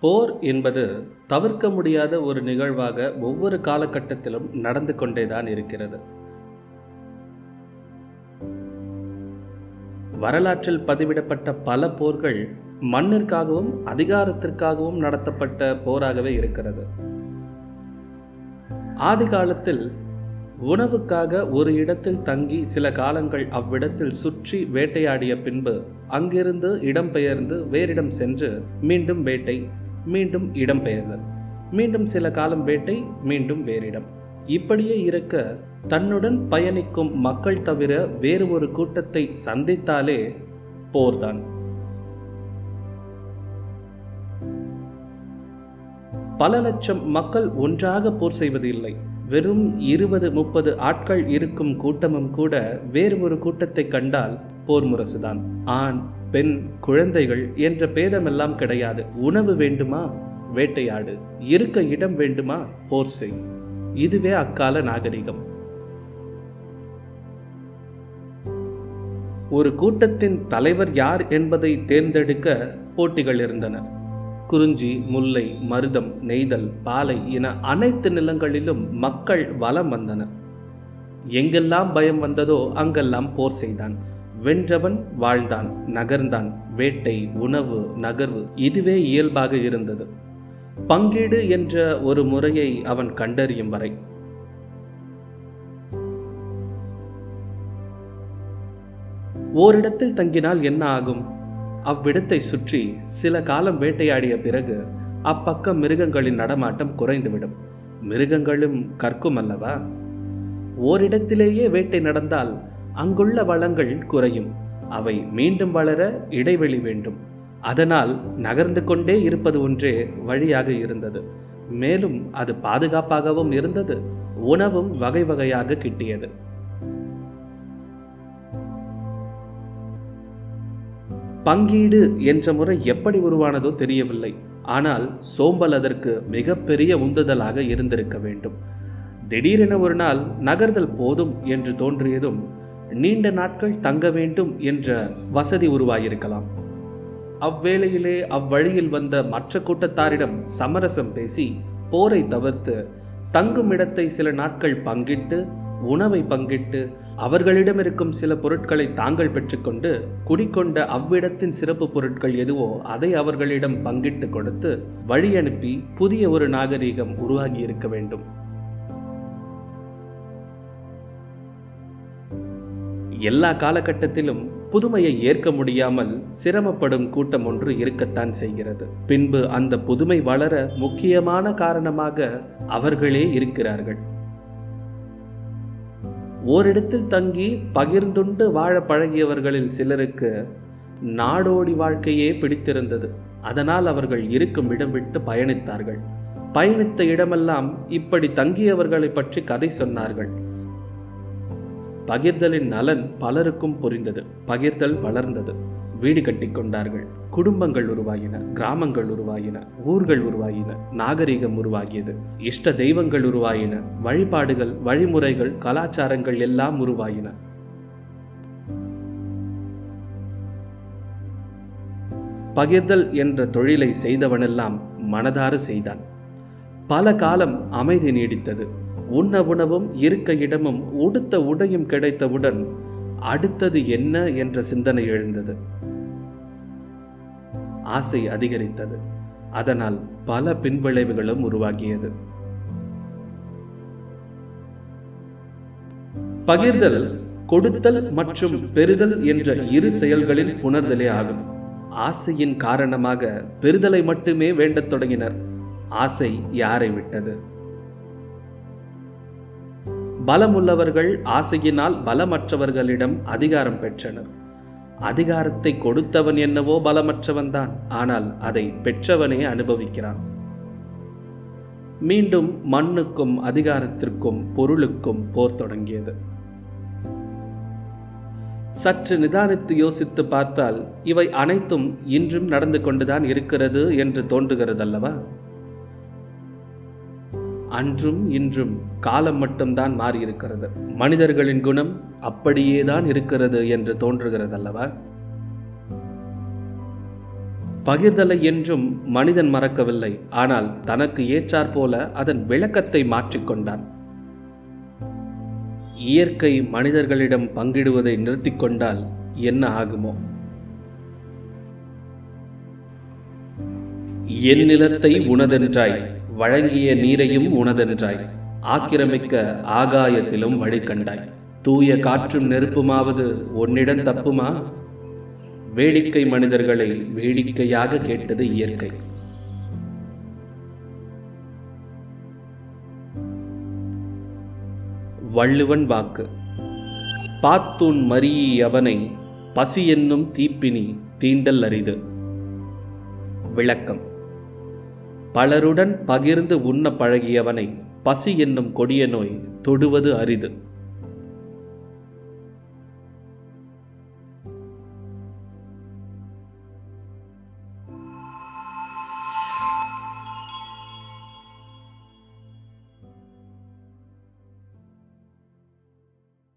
போர் என்பது தவிர்க்க முடியாத ஒரு நிகழ்வாக ஒவ்வொரு காலகட்டத்திலும் நடந்து கொண்டேதான் இருக்கிறது. வரலாற்றில் பதிவிடப்பட்ட பல போர்கள் மண்ணிற்காகவும் அதிகாரத்திற்காகவும் நடத்தப்பட்ட போராகவே இருக்கிறது. ஆதி காலத்தில் உணவுக்காக ஒரு இடத்தில் தங்கி சில காலங்கள் அவ்விடத்தில் சுற்றி வேட்டையாடிய பின்பு அங்கிருந்து இடம்பெயர்ந்து வேறிடம் சென்று மீண்டும் வேட்டை மீண்டும் இடம்பெயர்தல் மீண்டும் சில காலம் வேட்டை மீண்டும் வேறிடம். இப்படியே இருக்க தன்னுடன் பயணிக்கும் மக்கள் தவிர வேறு ஒரு கூட்டத்தை சந்தித்தாலே போர்தான். பல லட்சம் மக்கள் ஒன்றாக போர் செய்வது இல்லை வெறும் இருபது முப்பது ஆட்கள் இருக்கும் கூட்டமும் கூட வேறு ஒரு கூட்டத்தை கண்டால் போர் முரசுதான். ஆண் பெண் குழந்தைகள் என்ற பேதமெல்லாம் கிடையாது. உணவு வேண்டுமா? வேட்டையாடு. இருக்க இடம் வேண்டுமா? போர் செய். இதுவே அக்கால நாகரிகம். ஒரு கூட்டத்தின் தலைவர் யார் என்பதை தேர்ந்தெடுக்க போட்டிகள் இருந்தன. குறிஞ்சி முல்லை மருதம் நெய்தல் பாலை என அனைத்து நிலங்களிலும் மக்கள் வலம் வந்தனர். எங்கெல்லாம் பயம் வந்ததோ அங்கெல்லாம் போர் செய்தான். வென்றவன் வாழ்ந்தான் நகர்ந்தான். வேட்டை உணவு நகர்வு இதுவே இயல்பாக இருந்தது. பங்கீடு என்ற ஒரு முறையை அவன் கண்டறியும் வரை. ஓரிடத்தில் தங்கினால் என்ன ஆகும்? அவ்விடத்தை சுற்றி சில காலம் வேட்டையாடிய பிறகு அப்பக்கம் மிருகங்களின் நடமாட்டம் குறைந்துவிடும். மிருகங்களும் கற்கும் அல்லவா? ஓரிடத்திலேயே வேட்டை நடந்தால் அங்குள்ள வளங்கள் குறையும். அவை மீண்டும் வளர இடைவெளி வேண்டும். அதனால் நகர்ந்து கொண்டே இருப்பது ஒன்றே வழியாக இருந்தது. மேலும் அது பாதுகாப்பாகவும் இருந்தது. உணவும் வகை வகையாக கிட்டியது. பங்கீடு என்ற முறை எப்படி உருவானதோ தெரியவில்லை. ஆனால் சோம்பல் அதற்கு மிகப்பெரிய உந்துதலாக இருந்திருக்க வேண்டும். திடீரென ஒரு நாள் நகர்தல் போதும் என்று தோன்றியதும் நீண்ட நாட்கள் தங்க வேண்டும் என்ற வசதி உருவாகியிருக்கலாம் அவ்வேளையிலே அவ்வழியில் வந்த மற்ற கூட்டத்தாரிடம் சமரசம் பேசி போரை தவிர்த்து தங்கும் இடத்தை சில நாட்கள் பங்கிட்டு உணவை பங்கிட்டு அவர்களிடம் இருக்கும் சில பொருட்களை தாங்கள் பெற்றுக்கொண்டு குடிக்கொண்ட அவ்விடத்தின் சிறப்பு பொருட்கள் எதுவோ அதை அவர்களிடம் பங்கிட்டு கொடுத்து வழி அனுப்பி புதிய ஒரு நாகரீகம் உருவாகி இருக்க வேண்டும். எல்லா காலகட்டத்திலும் புதுமையை ஏற்க முடியாமல் சிரமப்படும் கூட்டம் ஒன்று இருக்கத்தான் செய்கிறது. பின்பு அந்த புதுமை வளர முக்கியமான காரணமாக அவர்களே இருக்கிறார்கள். ஓரிடத்தில் தங்கி பகிர்ந்துண்டு வாழ பழகியவர்களில் சிலருக்கு நாடோடி வாழ்க்கையே பிடித்திருந்தது. அதனால் அவர்கள் இருக்கும் இடம் விட்டு பயணித்தார்கள். பயணித்த இடமெல்லாம் இப்படி தங்கியவர்களை பற்றி கதை சொன்னார்கள். பகிர்தலின் நலன் பலருக்கும் புரிந்தது. பகிர்தல் வளர்ந்தது. வீடு கட்டி கொண்டார்கள். குடும்பங்கள் உருவாகின. கிராமங்கள் உருவாகின. ஊர்கள் உருவாகின. நாகரிகம் உருவாகியது. இஷ்ட தெய்வங்கள் உருவாகின. வழிபாடுகள் வழிமுறைகள் கலாச்சாரங்கள் எல்லாம் உருவாகின. பகிர்தல் என்ற தொழிலை செய்தவனெல்லாம் மனதார செய்தான். பல காலம் அமைதி நீடித்தது. உண்ண உணவும் இருக்க இடமும் உடுத்த உடையும் கிடைத்தவுடன் அடுத்தது என்ன என்ற சிந்தனை எழுந்தது. ஆசை அதிகரித்தது. அதனால் பல பின்விளைவுகளும் உருவாகியது. பகிர்தல் கொடுத்தல் மற்றும் பெறுதல் என்ற இரு செயல்களின் புணர்தலே ஆகும். ஆசையின் காரணமாக பெறுதலை மட்டுமே வேண்டத் தொடங்கினர். ஆசை யாரை விட்டது? பலமுள்ளவர்கள் ஆசையினால் பலமற்றவர்களிடம் அதிகாரம் பெற்றனர். அதிகாரத்தை கொடுத்தவன் என்னவோ பலமற்றவன்தான். ஆனால் அதை பெற்றவனே அனுபவிக்கிறான். மீண்டும் மண்ணுக்கும் அதிகாரத்திற்கும் பொருளுக்கும் போர் தொடங்கியது. சற்று நிதானித்து யோசித்து பார்த்தால் இவை அனைத்தும் இன்றும் நடந்து கொண்டுதான் இருக்கிறது என்று தோன்றுகிறதல்லவா? அன்றும் இன்றும் காலம் மட்டும்தான் மாறியிருக்கிறது. மனிதர்களின் குணம் அப்படியே தான் இருக்கிறது என்று தோன்றுகிறது அல்லவா பகிர்தலை என்றும் மனிதன் மறக்கவில்லை. ஆனால் தனக்கு ஏற்றாற்போல அதன் விளக்கத்தை மாற்றிக்கொண்டான் இயற்கை மனிதர்களிடம் பங்கிடுவதை நிறுத்திக் கொண்டால் என்ன ஆகுமோ? என் நிலத்தை உனதென்றாய். வழங்கிய நீரையும் உணதென்றாய். ஆக்கிரமிக்க ஆகாயத்திலும் வழி கண்டாய். தூய காற்றும் நெருப்புமாவது உன்னிடம் தப்புமா? வேடிக்கை மனிதர்களை வேடிக்கையாக கேட்டது இயற்கை. வள்ளுவன் வாக்கு. பாத்தூன் மரியி அவனை பசி என்னும் தீப்பினி தீண்டல் அரிது. விளக்கம். பலருடன் பகிர்ந்து உண்ண பழகியவனை பசி என்னும் கொடிய நோய் தொடுவது அரிது.